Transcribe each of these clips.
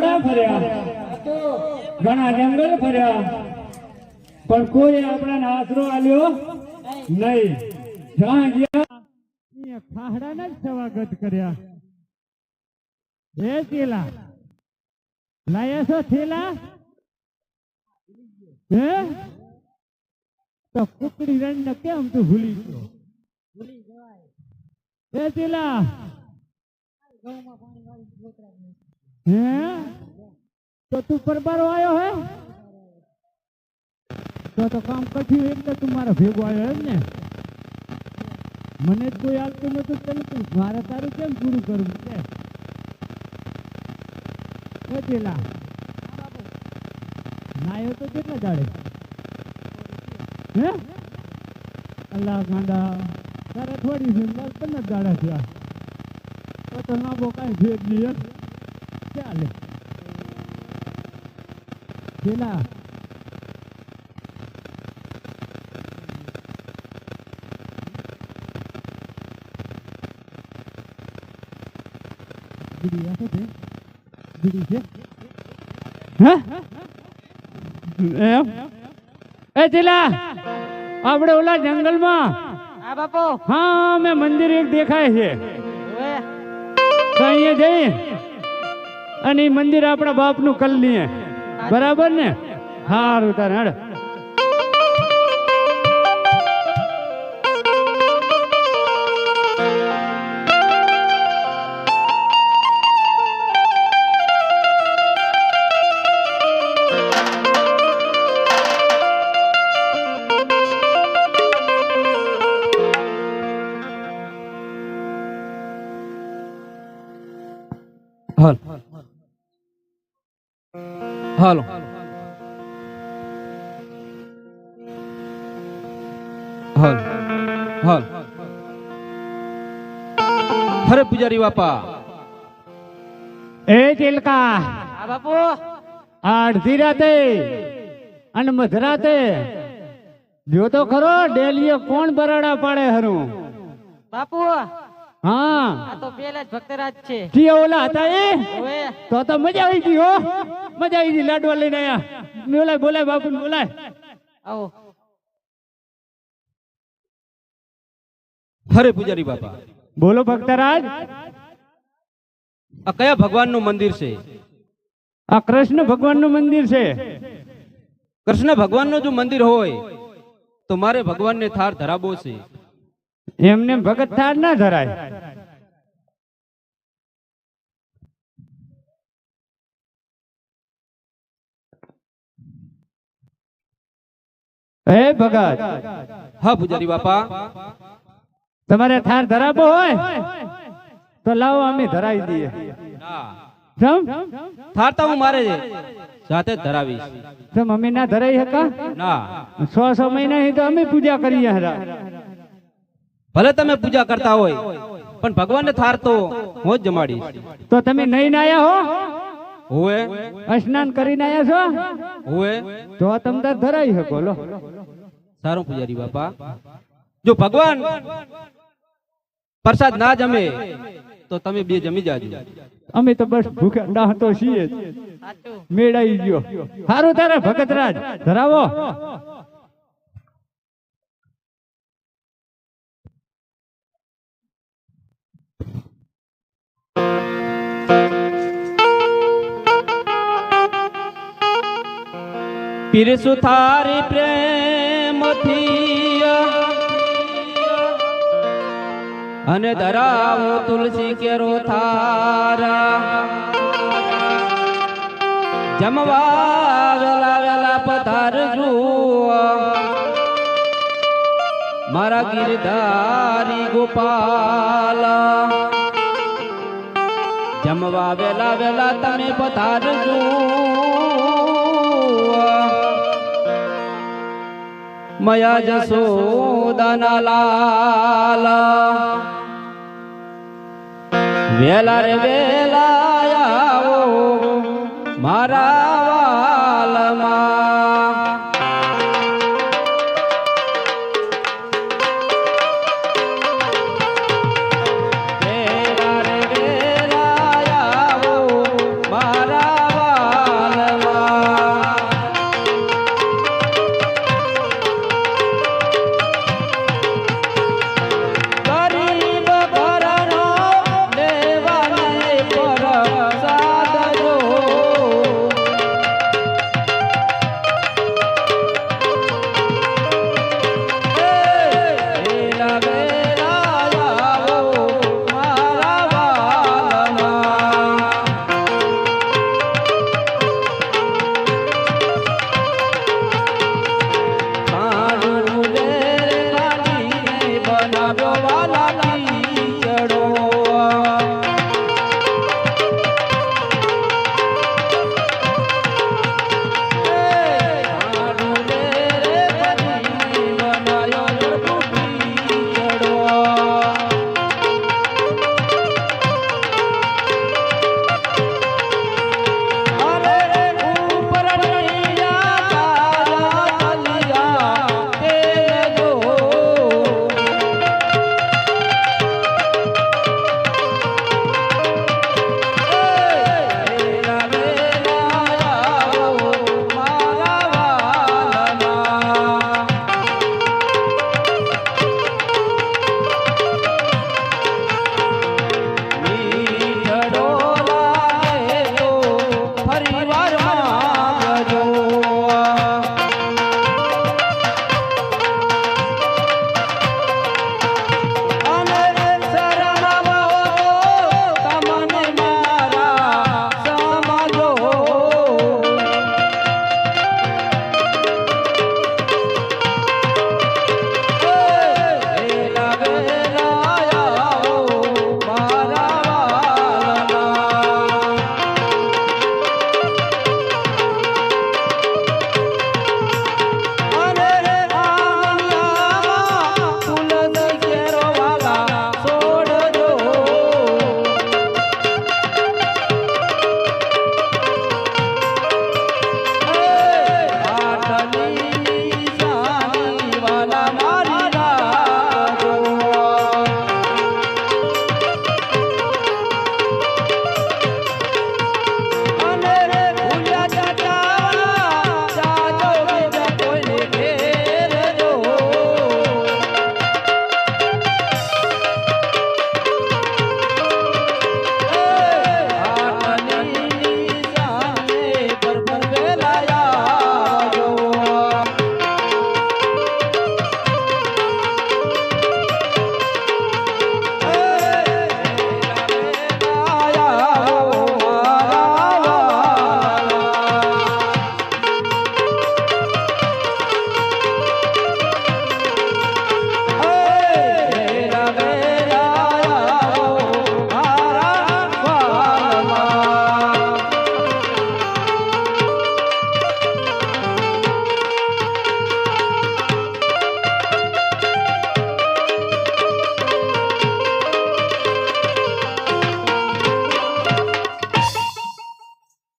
ગામડા ફર્યા. ઘણા જંગલ ફર્યા. પણ કોઈ આપણા આશરો આલ્યો નહીં. કુકડી ને કેમ તું ભૂલી ગયો? હે ચેલા? હે? તો તું પરબારો આવ્યો હે? તો તો કામ કઠ્યું એટલે તું મારા ભેગો આવ્યો એમ ને? મને કોઈ આવતું નતું તને તું મારે તારું કેમ પૂરું કરવું છે? હે ચેલા નાયો તો કેટલા દાડે? હે? અલ્લાહ ગાંડા, તારે થોડી છે મારે પંદર દાડા થયા. તો તો બો કાંઈ ભેદ નહીં ચાલે પેલા બીડી આપે છે બીડી છે હે એમ એ ચેલા આપણે ઓલા જંગલમાં હા બાપુ હા મેં મંદિર એક દેખાય છે અહીંયા જઈએ અને એ મંદિર આપણા બાપનું કલ બરાબર ને? હારું તારે હડ. હાલો. હાલ. હાલ. હરે પૂજારી બાપા. એ ચિલકા હા બાપુ. અડધી રાતે અને મધરાતે જો તો ખરો ડેલીએ કોણ બરાડા પાડે હરું? બાપુ. હા. આ તો પેલા જ ભક્તરાજ છે. કી ઓલા હતા એ તો તો મજા આવી ગઈ હો. મજા આવી ગઈ લાડવા લઈને આયા. બોલાય બોલાય બાપુ બોલાય. આવો. હરે પૂજારી બાપા. બોલો ભક્તરાજ. આ કયા ભગવાનનું મંદિર છે? આ કૃષ્ણ ભગવાનનું મંદિર છે. કૃષ્ણ ભગવાનનું જો મંદિર હોય તો મારે ભગવાનને થાર ધરાવો છે. એમને ભગત થાર ના ધરાય. એ ભગત. હા પૂજારી બાપા. તમારે થાર ધરાવો હોય તો લાવો અમે ધરાવી દઈએ. થાર તો હું મારે ધરાવીશ. સમ અમે ના ધરાવી હકા? ના. સો સો મહિના તો અમે પૂજા કરીએ હરા. ભલે તમે પૂજા કરતા હોય પણ ભગવાનને થાર તો હું જ જમાડીશ. તો તમે નહીં નાયા હો? હોવે સ્નાન કરીને આયા છો? હોવે તો તમને ધરાવી શકો લો. સારું પૂજારી બાપા. જો ભગવાન પ્રસાદ ના જમે તો તમે બે જમી જાજો. અમે તો બસ ભૂખ્યા ડાહતો છીએ. મેળાઈ ગયો. સારું તારે ભગતરાજ ધરાવો. પીરસુ થારી અને ધરાવો તુલસી કેરો થારા. જમવા વેલા વેલા પધારજો મારા ગીરધારી ગોપાલ. જમવા વેલા વેલા તમે પધારજો મયા જસોદાના લાલ વેલા રે વેલા આવો મારા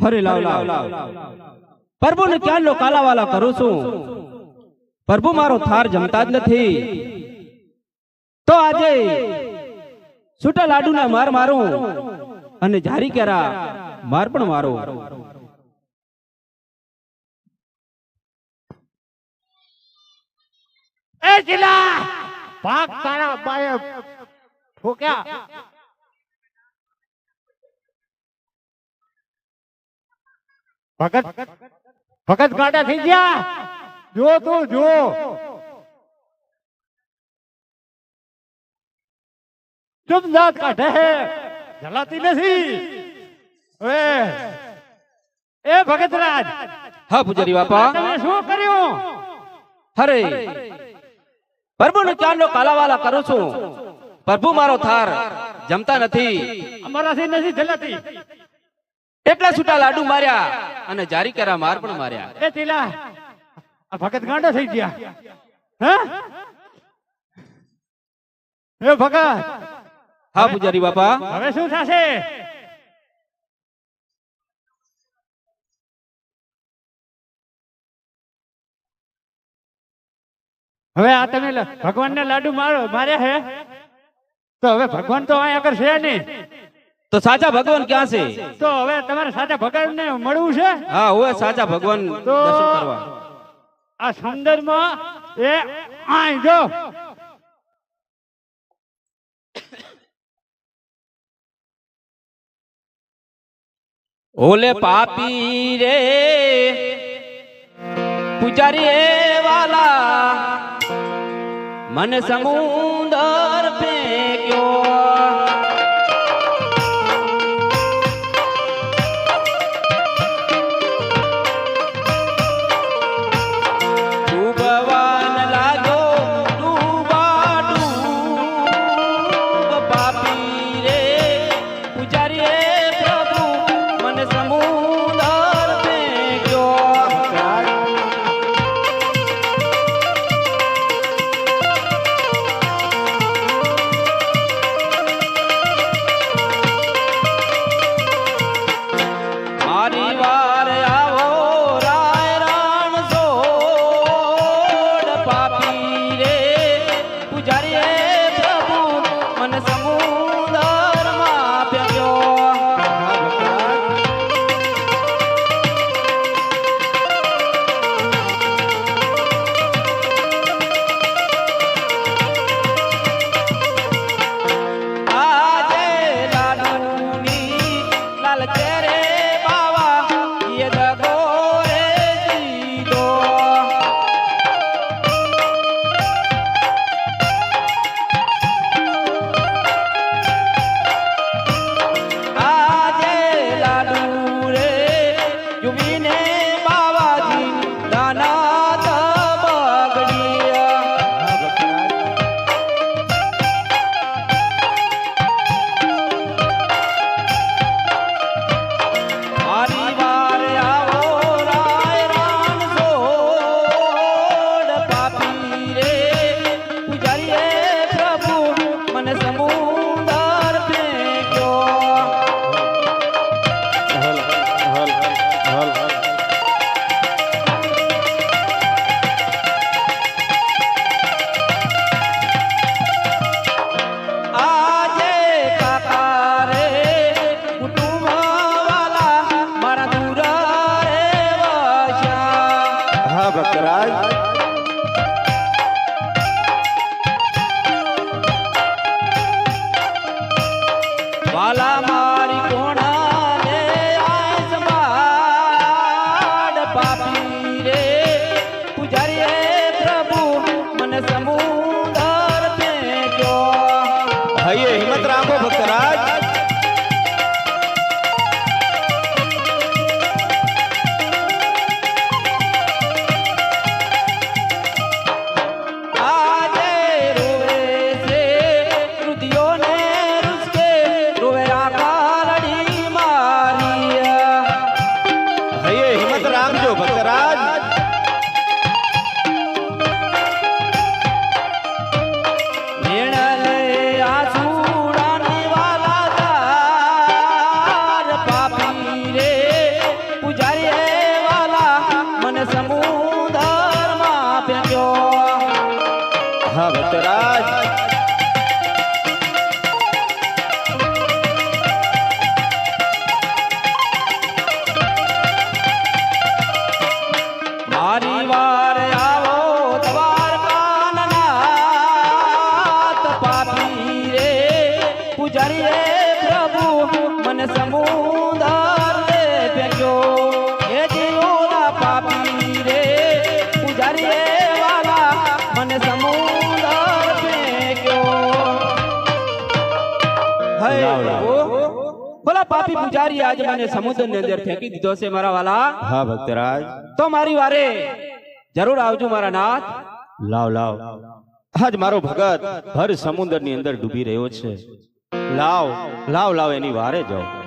હરે લાવ લાવ. પ્રભુને ક્યાંનો કાલાવાલા કરું છું? પ્રભુ મારો થાર જમતા જ નથી. તો આજે છૂટા લાડુના માર મારું. અને જારી કેરા માર પણ મારો એ જિલ્લા! ભાગ તારા બાએ ઠોક્યા ભગત ભગત ગાંડા થઈ ગયા. જો તું જો. ચુપ દાંત કાઢે હે. જલાતી નથી. એ એ ભગતરાજ. હા પૂજારી બાપા. તમે શું કર્યું? હરે. પ્રભુને ક્યાંનો કાલાવાલા કરું છું. પ્રભુ મારો થાર જમતા નથી. અમારાથી નથી જલાતી. એટલા છૂટા લાડુ માર્યા અને જારી કરા માર પણ માર્યા. એ તીલા આ ભગત ગાંડા થઈ ગયા. હે? એ ભગત? હા પૂજારી બાપા. હવે શું થશે? હવે આ તમે ભગવાન ને લાડુ મારો માર્યા હે? તો હવે ભગવાન તો અહીંયા આગળ છે નહીં. તો સાચા ભગવાન ક્યાં છે? તો હવે તમારે સાચા ભગવાન ને મળવું છે? હા હવે સાચા ભગવાન દર્શન કરવા. આ સંદર્ભમાં એ જો. ઓલે પાપી રે પૂજારી વાલા મને સમુદર વાલા Oh, God. પાપી પૂજારી આજે મને સમુદ્રની અંદર ફેંકી દીધો છે મારા વાલા. હા ભક્તરાજ. તો મારી વારે જરૂર આવજો મારા નાથ. લાવ લાવ. આજ મારો ભગત ભર સમુદ્રની અંદર ડૂબી રહ્યો છે. લાવ લાવ લાવ એની વારે જાઓ.